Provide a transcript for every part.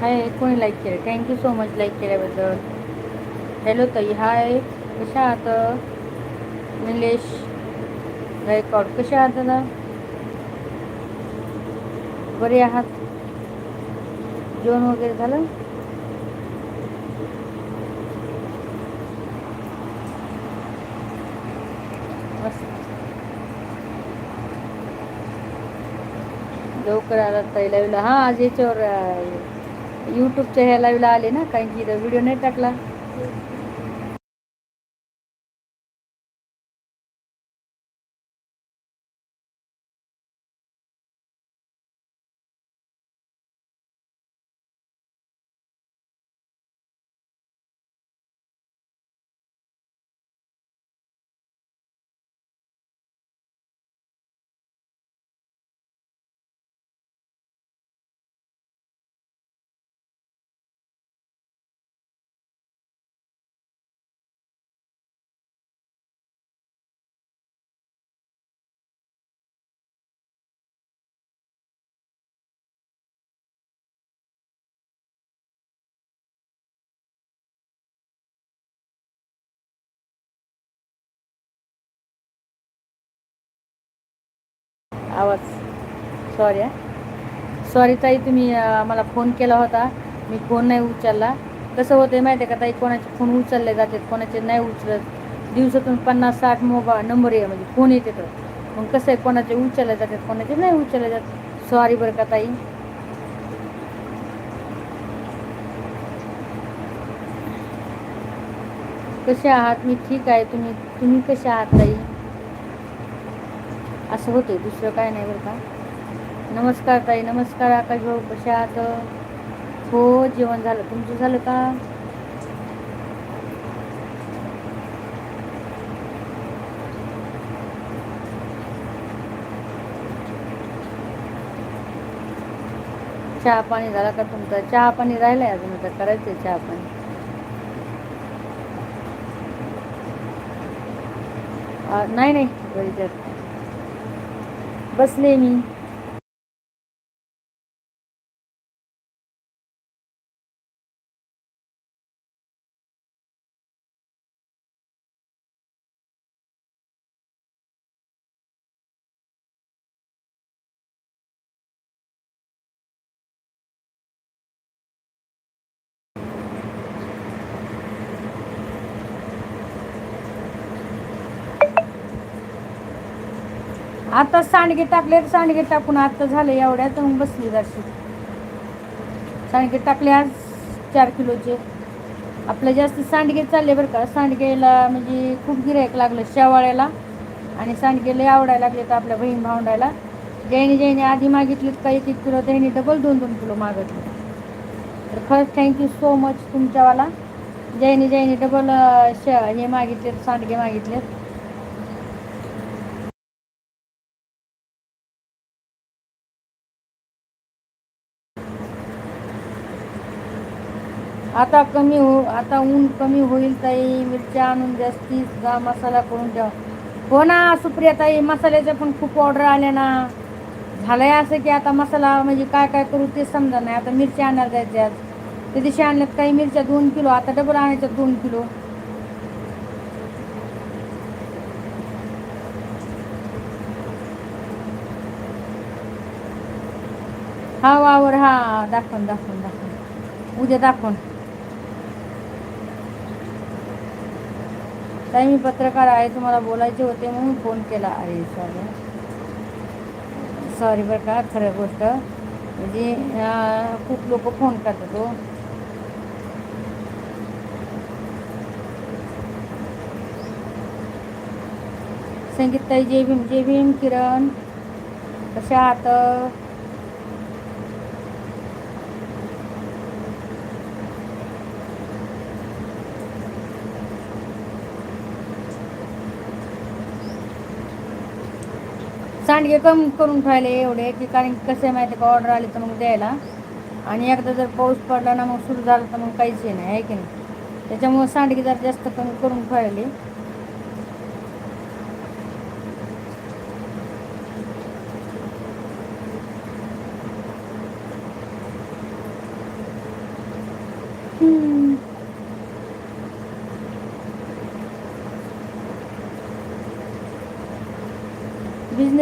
हाय कोणी लाईक केलं? Thank you so much like केल्याबद्दल. हॅलो ताई हाय कशा आहात? निलेश गायकवाड कशा आहात दादा? बरे आहात? जेवण वगैरे झालं? लवकर आला ताई लाईव्हला हां आज याच्यावर यूट्यूबच्या ह्या लाईव्हला आले ना कारण की व्हिडिओ नाही टाकला. आवाज. सॉरी सॉरी ताई तुम्ही मला फोन केला होता. मी फोन नाही उचलला. कसं होतं माहिती आहे का ताई कोणाचे फोन उचलले जातात कोणाचे नाही उचलत. दिवसातून पन्नास साठ मोबाईल नंबर आहे म्हणजे फोन येते तर. मग कसं आहे कोणाचे उचलले जातात कोणाचे नाही उचलले जात. सॉरी बरं का ताई. कसे आहात? मी ठीक आहे. तुम्ही तुम्ही कसे आहात ताई? असं होतं दुसरं काय नाही बरं का. नमस्कार ताई नमस्कार आकाश भाऊ कशा आहात? हो जेवण झालं. तुमचं झालं का? चहा पाणी झाला का तुमचा? चहा पाणी राहिलाय अजून आता करायचंय चहा पाणी. नाही नाही घरी आता सांडगे टाकले सांडगे टाकून आता झालं एवढ्यात मग बसली जरशी सांडगे टाकले आज चार किलोचे. आपलं जास्त सांडगे चालले बरं का. सांडगेला म्हणजे खूप गिरायक लागलं शेवाळ्याला. आणि सांडगे लय आवडायला लागले तर आपल्या बहीण भावंडायला. ज्याने ज्याने आधी मागितलीत का एक एक किलो त्याने डबल दोन दोन किलो मागितले. तर खरंच थँक्यू सो मच तुमच्यावाला. ज्याने ज्याने डबल श हे मागितलेत सांडगे मागितलेत. आता कमी हो आता ऊन कमी होईल ताई. मिरच्या आणून जास्तीत जा मसाला करून ठेवा. हो ना सुप्रिया ताई मसाल्याच्या पण खूप ऑर्डर आल्या ना. झालंय असं की आता मसाला म्हणजे काय काय करू ते समजा नाही. आता मिरच्या आणायला जायचे आज. त्या दिवशी आणल्यात काही मिरच्या दोन किलो आता डबल आणायच्या दोन किलो. हा वावर हा दाखवून दाखवून दाखवून. उद्या दाखवून. ताई मी पत्रकार आहे तुम्हाला बोलायचे होते म्हणून फोन केला अरे सॉरी सॉरी बरं का खरं गोष्ट. म्हणजे खूप लोक फोन करतात हो. संगीत ताई जय भीम जय भीम किरण. कशा आहात? सांडगे कम करून ठेवले एवढे की कारण की कसं आहे माहिती आहे का? ऑर्डर आली तर मग द्यायला. आणि एकदा जर पाऊस पडला ना मग सुरू झाला तर मग काहीच नाही आहे की नाही? त्याच्यामुळं सांडगे जर जास्त कमी करून ठेवले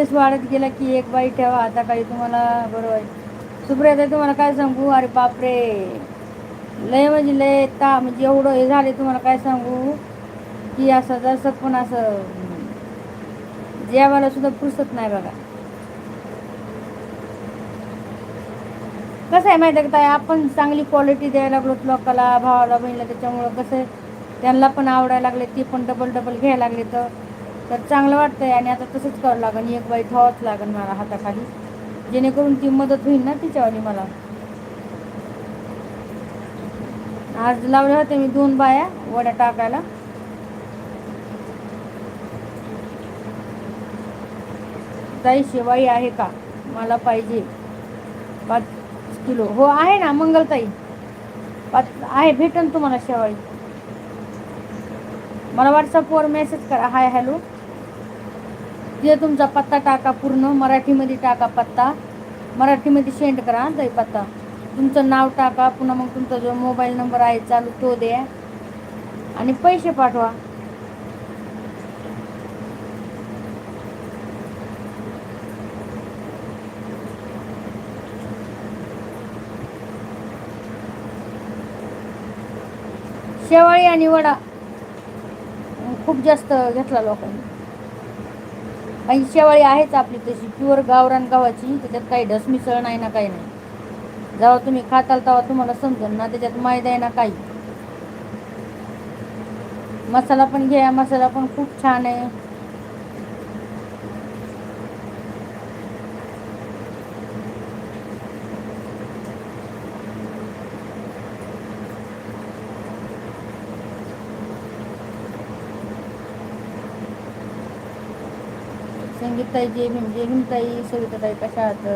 बिझनेस वाढत गेला की एक बाई ठेवा आता काही तुम्हाला बरोबर आहे सुप्रिया तुम्हाला काय सांगू? अरे बापरे. लय म्हणजे लय ता म्हणजे एवढं हे झाले तुम्हाला काय सांगू? की असं जसं पण असं जेवायला सुद्धा पुरसत नाही बघा. कसं आहे माहिती आहे का ताई? आपण चांगली क्वालिटी द्यायला लागलो लोकाला भावाला बहिणीला त्याच्यामुळं कसं आहे? त्यांना पण आवडायला लागले ती पण डबल डबल घ्यायला लागले तर. तर चांगलं वाटतंय आणि आता तसंच करावं लागेल एक बाई ठेवावंच लागेल मला हाताखाली. जेणेकरून ती मदत होईल ना तिच्यावाली मला. आज लावले होते मी दोन बाया वड्या टाकायला. ताई शेवाई आहे का? मला पाहिजे. पाच किलो. हो आहे ना मंगलताई. पाच आहे भेटेल तुम्हाला शेवाई मला व्हॉट्सअपवर मेसेज करा. हाय हॅलो जे तुमचा पत्ता टाका पूर्ण मराठीमध्ये टाका पत्ता. मराठीमध्ये सेंड करा दही पत्ता. तुमचं नाव टाका पुन्हा मग तुमचा जो मोबाईल नंबर आहे चालू तो द्या. आणि पैसे पाठवा. शेवाळी आणि वडा. खूप जास्त घेतला लोकांनी. आणि शेवाळी आहेच आपली तशी. प्युअर गावरान गावाची त्याच्यात काही ढस मिसळ नाही ना काही नाही. जेव्हा तुम्ही खाताल तेव्हा तुम्हाला समजेल ना त्याच्यात मैदा आहे ना काही. मसाला पण घ्या मसाला पण खूप छान आहे. संगीताई जे म्हणजे भीम हिमताई ताई सविताताई कशा आहात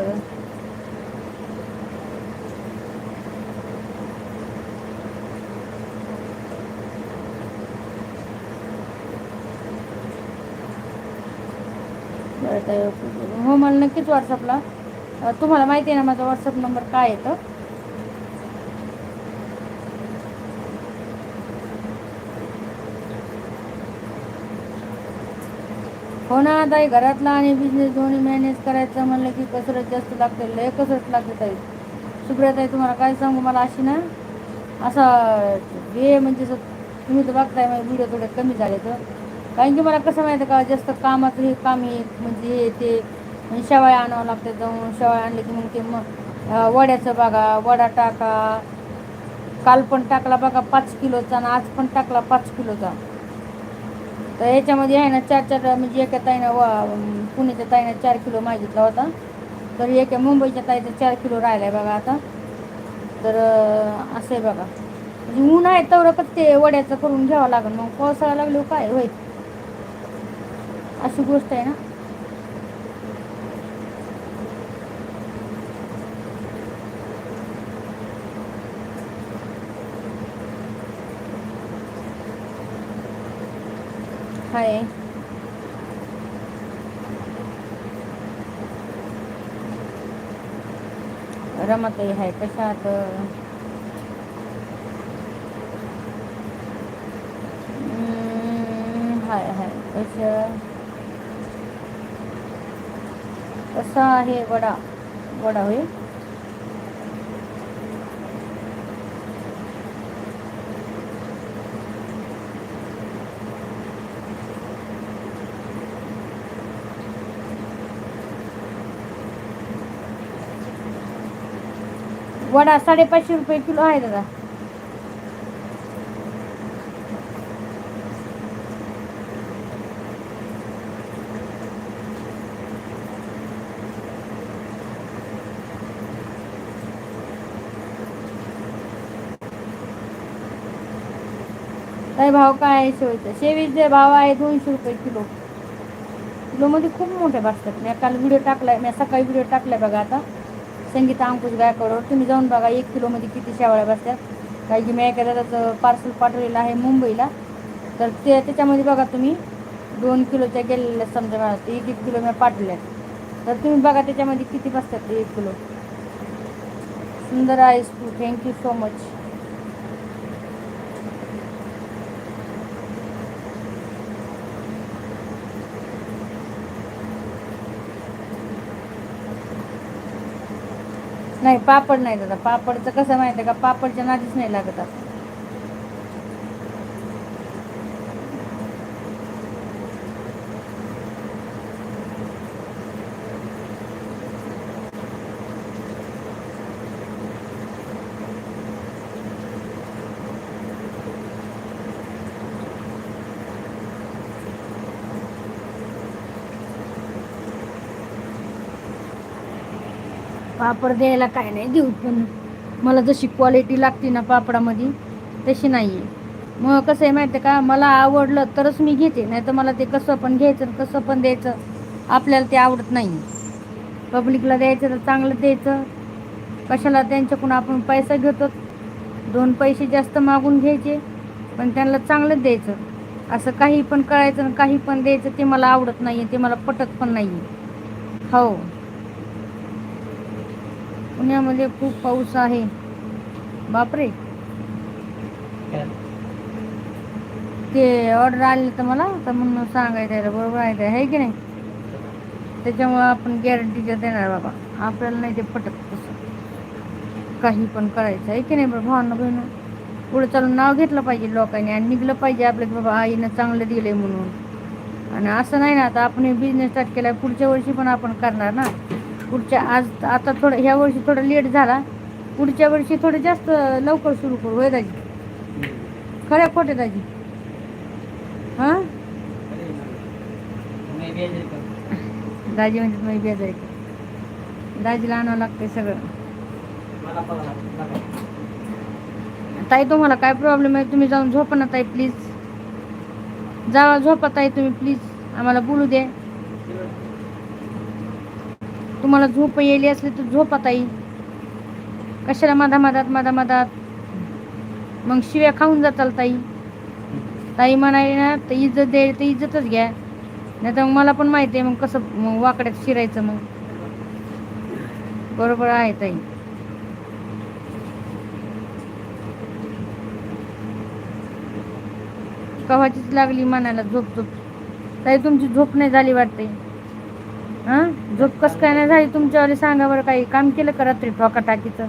बरं हो मला नक्कीच व्हॉट्सअपला तुम्हाला माहिती आहे ना माझा व्हॉट्सअप नंबर काय येतं हो ना ताई घरातला आणि बिझनेस दोन्ही मॅनेज करायचं म्हणलं की कसरत जास्त लागते लय कसरत लागते ताई. सुप्रिया ताई तुम्हाला काय सांगू मला अशी ना असा हे म्हणजे असं तुम्ही तर बघताय माझे व्हिडिओ थोडे कमी झाले तर कारण की मला कसं माहिती का जास्त कामाचं हे काम आहे म्हणजे हे ते म्हणजे शेवाळ्या आणावं लागतं जाऊन शेवाळ्या आणले की मग ते मग वड्याचं बघा वडा टाका. काल पण टाकला बघा पाच किलोचा आणि आज पण टाकला पाच किलोचा. तर याच्यामध्ये आहे ना चार चार म्हणजे एका ताईनं वा पुण्याच्या ताईनं चार किलो मागितला होता. तर एका मुंबईच्या ताईचा चार किलो राहिला आहे बघा आता. तर असं आहे बघा. म्हणजे ऊन आहे तेवढं ते वड्याचं करून घ्यावं लागेल. मग पावसाळा लागलो काय होईल? अशी गोष्ट आहे ना. हाय रमाताई आहे कशा आहात हम्म, हाय हाय कसं कसा आहे वडा वडा वडा साडेपाचशे रुपये किलो आहे दादा. काय भाव काय आहे शेवईचा शेवीचे भाव आहे दोनशे रुपये किलो. किलोमध्ये खूप मोठे बसतात मी काल व्हिडिओ टाकलाय मी सकाळी व्हिडिओ टाकलाय बघा आता. संगीता अंकुश गायकवाडवर तुम्ही जाऊन बघा एक किलोमध्ये किती शेवाळ्या बसतात. काही की मी एका दादाचं पार्सल पाठवलेलं आहे मुंबईला. तर ते त्याच्यामध्ये बघा तुम्ही दोन किलोच्या गेलेल्या समजा मला ते एक एक किलो मी पाठवल्या तर तुम्ही बघा त्याच्यामध्ये किती बसतात ते एक किलो. सुंदर आहेस तू. थँक्यू सो मच नाही पापड नाही दादा. पापडचं कसं माहिती आहे का? पापडच्या नादीच नाही लागत असं. पापड द्यायला काय नाही देऊ पण. मला जशी क्वालिटी लागते ना पापडामध्ये तशी नाही आहे मग कसं आहे माहिती आहे का मला आवडलं तरच मी घेते नाही तर मला ते कसं पण घ्यायचं कसं पण द्यायचं आपल्याला ते आवडत नाही पब्लिकला द्यायचं तर चांगलं द्यायचं. कशाला त्यांच्याकडून आपण पैसा घेतो? दोन पैसे जास्त मागून घ्यायचे पण त्यांना चांगलंच द्यायचं. असं काही पण करायचं आणि काही पण द्यायचं ते मला आवडत नाही ते मला पटत पण नाही हो. पुण्यामध्ये खूप पाऊस आहे. बापरे. ते ऑर्डर आले तर मला तर म्हणून सांगायचं आहे बरोबर आहे ते आहे की नाही? त्याच्यामुळं आपण गॅरंटीच्या देणार बाबा. आपल्याला नाही ते पटत तसं. काही पण करायचं आहे की नाही बरं भावना बहिणं पुढे चालून नाव घेतलं पाहिजे लोकांनी आणि निघलं पाहिजे आपलं की बाबा आईनं चांगलं दिलंय म्हणून. आणि असं नाही ना आता आपण बिझनेस स्टार्ट केला पुढच्या वर्षी पण आपण करणार ना. पुढच्या आज आता थोडं ह्या वर्षी थोडं लेट झाला. पुढच्या वर्षी थोडं जास्त लवकर सुरू करू होय दाजी? खऱ्या खोटे दाजी? हां? दाजी म्हणजे तुम्ही बेजारी दाजीला आणावं लागतंय सगळं. ताई तुम्हाला काय प्रॉब्लेम आहे? तुम्ही जाऊन झोपा ना ताई प्लीज जावा झोपा ताई तुम्ही प्लीज आम्हाला बोलू द्या तुम्हाला झोप येईल असली तर झोपा ताई. कशाला माधा माधात माधा माधात? मग शिव्या खाऊन जाताल ताई. ताई म्हणाली ना तर इज्जत द्यायला तर इज्जतच घ्या. नाही तर मग मला पण माहिती आहे मग कसं मग वाकड्यात शिरायचं मग. बरोबर आहे ताई. कव्हाचीच लागली मनाला झोप झोप. ताई तुमची झोप नाही झाली वाटते. हां? झोप कसं काय नाही झाली? तुमच्यावाली सांगा बरं काही. काम केलं का रात्री ठोका टाकीचं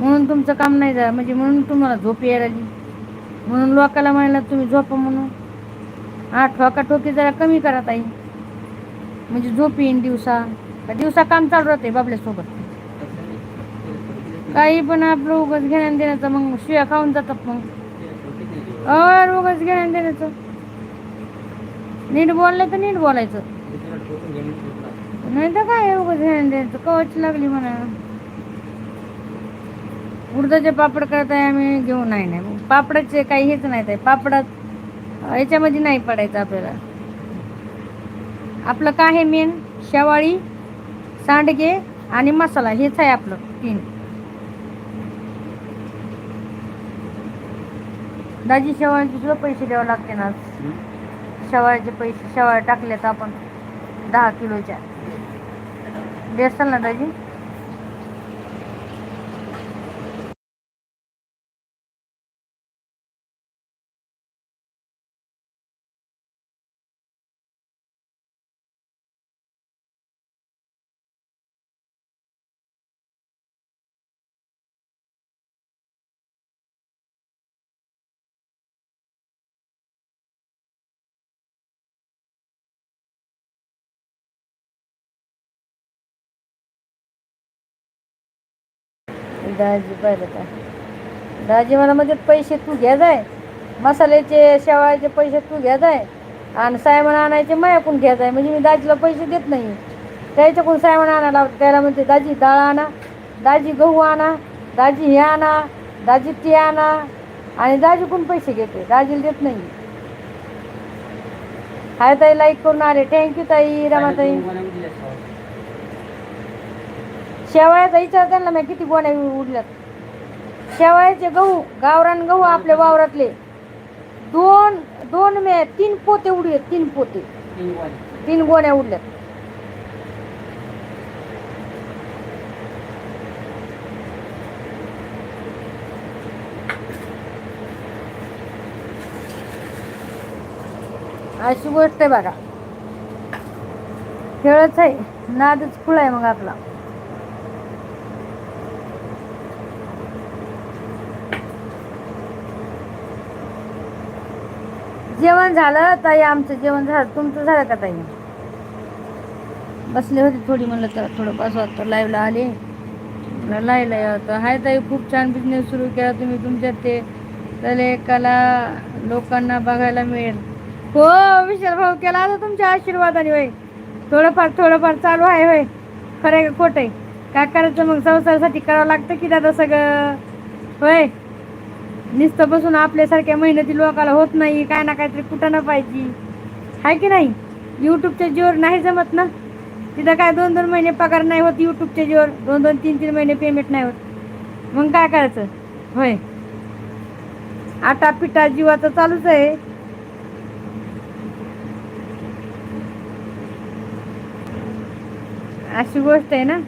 म्हणून तुमचं काम नाही झालं. म्हणजे म्हणून तुम्हाला झोप यायला म्हणून लोकाला म्हणाला तुम्ही झोपा म्हणून. हा ठोका ठोकी जरा कमी करा ताई. म्हणजे झोप येईन दिवसा. का दिवसा काम चालू राहते बाबल्यासोबत. काही पण आपलं उगाच घेण्यान देण्याचं मग. शिया खाऊन जातात मग. अर उगाच घेण्यान देण्याचं नीट बोललं तर नीट बोलायचं. नाही तर काय उगाच द्यायचं कवच लागली म्हणा. उडदाचे पापड करत आहे आम्ही घेऊन नाही नाही. पापडाचे काही हेच नाही आहे पापडात याच्यामध्ये नाही पडायचं आपल्याला. आपलं काय आहे मेन शेवाळी सांडगे आणि मसाला. हेच आहे आपलं तीन. दाजी शेवाळ्याचे सुद्धा पैसे द्यावे लागते ना शेवाळ्याचे पैसे शेवाळ्या टाकल्यात आपण दहा किलोच्या. देसाल ना दाजी दाजी पाहिलं का? दाजी मला म्हणजे पैसे तू घ्या जाय. मसाल्याचे शेवाळ्याचे पैसे तू घ्या जाय. आणि सायमन आणायचे मायाकडून घ्या जाय. म्हणजे मी दाजीला पैसे देत नाही. त्याच्याकडून सायमन आणायला लावते. त्याला म्हणते दाजी डाळ आणा. दाजी गहू आणा. दाजी हे आणा. दाजी ते आणा. आणि दाजीकडून पैसे घेते. दाजीला देत नाही. हाय ताई लाईक करून आले. थँक्यू ताई रमाताई. शेवाळ्याचा विचार त्यांना मी किती गोण्या उडल्यात. शेवाळ्याचे गहू गावरान गहू आपल्या वावरातले. दोन दोन मे तीन पोते उडले तीन पोते. तीन गोण्या. उडल्यात. अशी गोष्ट आहे बघा. खेळच आहे. नादच खुळ आहे मग आपला. जेवण झालं ताई आमचं जेवण झालं. तुमचं झालं का ताई? बसले होते थोडी म्हणलं तर थोडं बस वाटतं लाईव्हला आले. म्हणलं लाईव्हला यावं हाय ताई खूप छान बिझनेस सुरू केला तुम्ही तुमच्यात ते. त्याला एकाला लोकांना बघायला मिळेल. हो विशाल भाऊ केला आता तुमच्या आशीर्वादाने होय. थोडंफार थोडंफार चालू आहे होय. खरं आहे का खोटं आहे? काय करायचं मग? संसारासाठी करावं लागतं की दादा सगळं? होय. नुसतं बसून आपल्यासारख्या मेहनती लोकाला होत नाही काय ना काहीतरी कुठं ना पाहिजे. आहे की नाही? यूट्यूबच्या जीवर नाही जमत ना? तिथं काय दोन दोन महिने पगार नाही होत यूट्यूबच्या जीवर दोन दोन तीन तीन महिने पेमेंट नाही होत. मग काय करायचं? होय. आटा पिठा जीवाचं चालूच आहे. अशी गोष्ट आहे ना?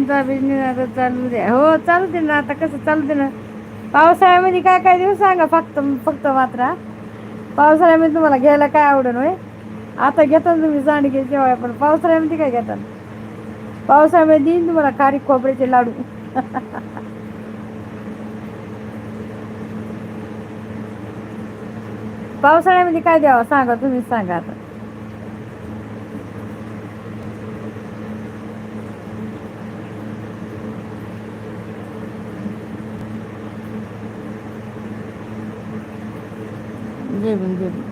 तुमचा बिझनेस आता चालू द्या. हो चालू दे ना आता कसं चालू दे ना. पावसाळ्यामध्ये काय काय देऊ सांगा फक्त फक्त मात्र. पावसाळ्यामध्ये तुम्हाला घ्यायला काय आवडेल होय? आता घेता तुम्ही सांडगे जेवाय पण पावसाळ्यामध्ये काय घेता पावसाळ्यामध्ये देईन तुम्हाला खारी खोबऱ्याचे लाडू. पावसाळ्यामध्ये काय द्यावं सांगा तुम्हीच सांगा आता. जय भीम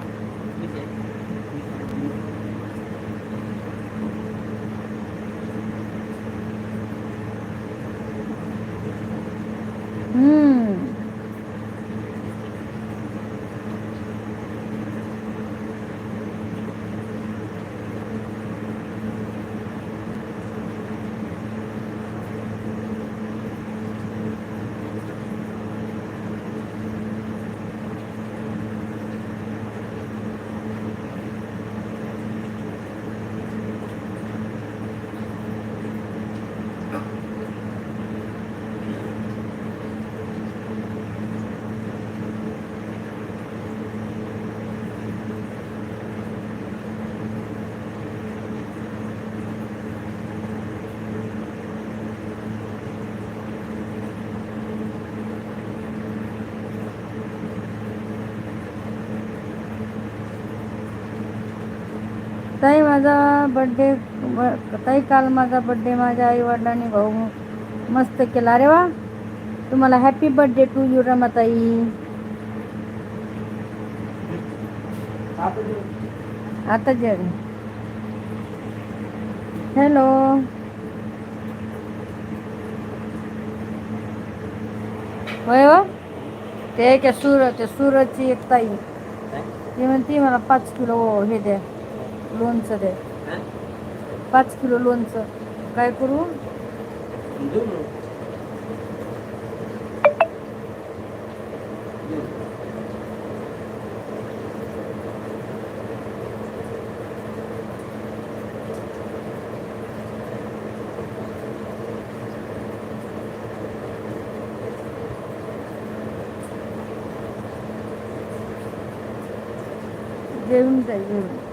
माझा बड्डे ताई काल माझा बड्डे आई वडिलांनी भाऊ मस्त केला. अरे वा! तुम्हाला हॅपी बर्थडे टू यू रमाताई. आता जेवण हॅलो होय हो. ते सूर, ते सूरजची एक ताई. ती म्हणते, मला पाच किलो हे द्या. लोणचं द्या. पाच किलो लोणचं. काय करू? घेऊन जाईल घेऊन.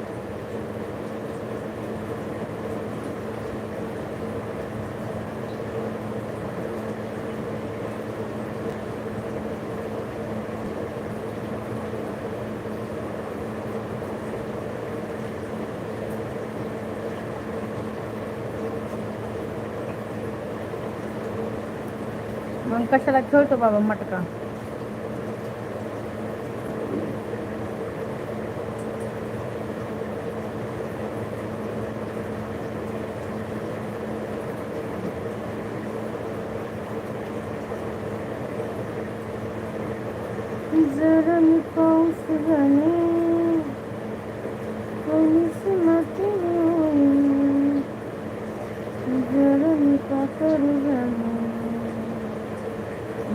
कशाला खेळतो बाबा मटका? जर मी पाऊस झाले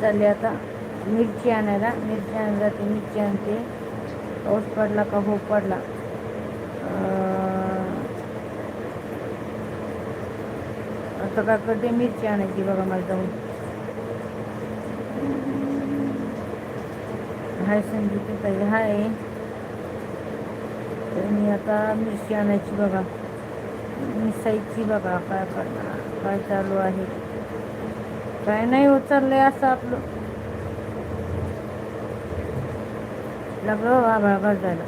चालले आता. मिरची आणायला मिरची आणायला जाते मिरची आणते. पाऊस पडला का हो पडला. अं, आता काय करते मिरची आणायची बघा मला जाऊन. हाय संगीत ताई हाय. तर मी आता मिरची आणायची बघा. मिसायची बघा काय करणार काय चालू आहे. काय नाही होत चाललंय असं आपलं. लागलं आभाळ झालं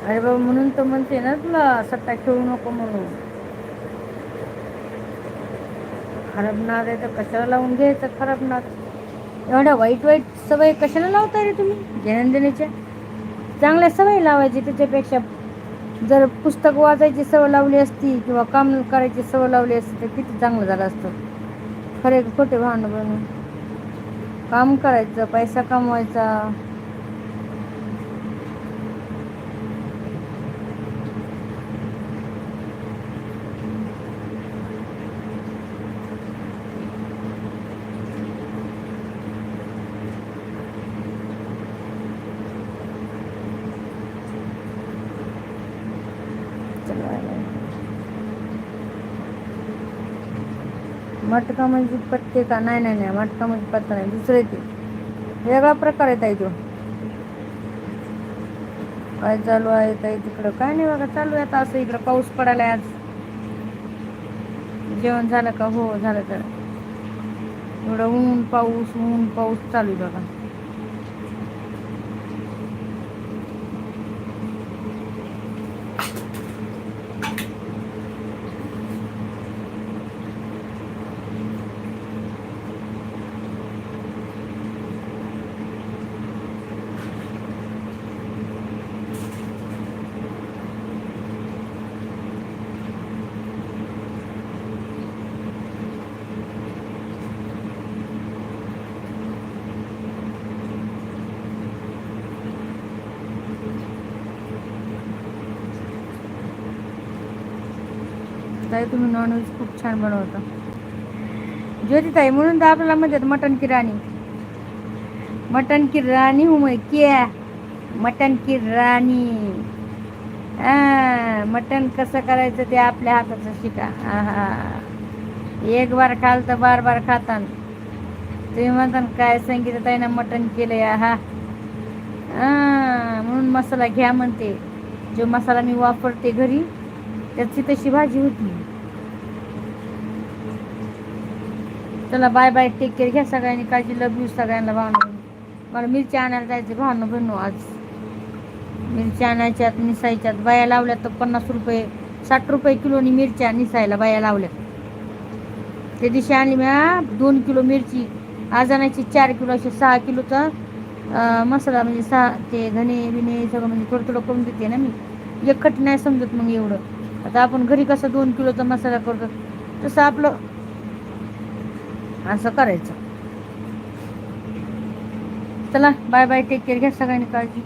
अरे बाबा म्हणून तर म्हणते ना तुला सट्टा खेळू नको म्हणून. खराब नाद आहे तर कशाला लावून घ्यायचं खराब नाद? एवढ्या वाईट वाईट सवय कशाला लावताय रे तुम्ही? दैनंदिनीच्या? चांगल्या सवयी लावायची त्याच्यापेक्षा. जर पुस्तक वाचायची सवय लावली असती किंवा काम करायची सवय लावली असती तर किती चांगलं झालं असतं. खरे खोटे भावना बनून काम करायचं पैसा कमवायचा. मटका म्हणजे पत्ते का? नाही नाही नाही मटका म्हणजे पत्ता नाही दुसरे ते. वेगळा प्रकार आहे ताई तो. काय चालू आहे ताई तिकडं? काय नाही बघा चालू आहे आता असं इकडं पाऊस पडायला आज. जेवण झालं का? हो झालं तर एवढं ऊन पाऊस ऊन पाऊस चालू आहे बघा. ताई तुम्ही नॉनव्हेज खूप छान बनवता. ज्योती ताई म्हणून तर आपल्याला म्हणतात मटन की राणी मटन की राणी हूँ मैं क्या. मटन की राणी मटन कसं करायचं ते आपल्या हाताचं शिका. आहा. एक बार खाल तर बार बार खातान. तुम्ही म्हणता ना, काय संगीत ताईनं मटन केलंय आहा. म्हणून मसाला घ्या म्हणते. जो मसाला मी वापरते घरी त्याची तशी भाजी होती. चला बाय बाय टेक केअर घ्या सगळ्यांनी काळजी. लव यू सगळ्यांना भावना. मला मिरची आणायला जायचं भावना बनू आज. मिरची आणायच्यात निसायच्यात. बाया लावल्यात तर पन्नास रुपये साठ रुपये किलोनी मिरच्या निसायला बाया लावल्यात. त्या दिवशी आणली मी दोन किलो मिरची. आज आणायची चार किलो असे सहा किलोचा मसाला म्हणजे सहा ते धने बिने सगळं म्हणजे थोडं थोडं करून देते ना मी. एकखट नाही समजत मग एवढं. आता आपण घरी कसं दोन किलोचा मसाला करतो तसं आपलं असं करायचं. चला बाय बाय टेक केअर घ्या सगळ्यांनी काळजी.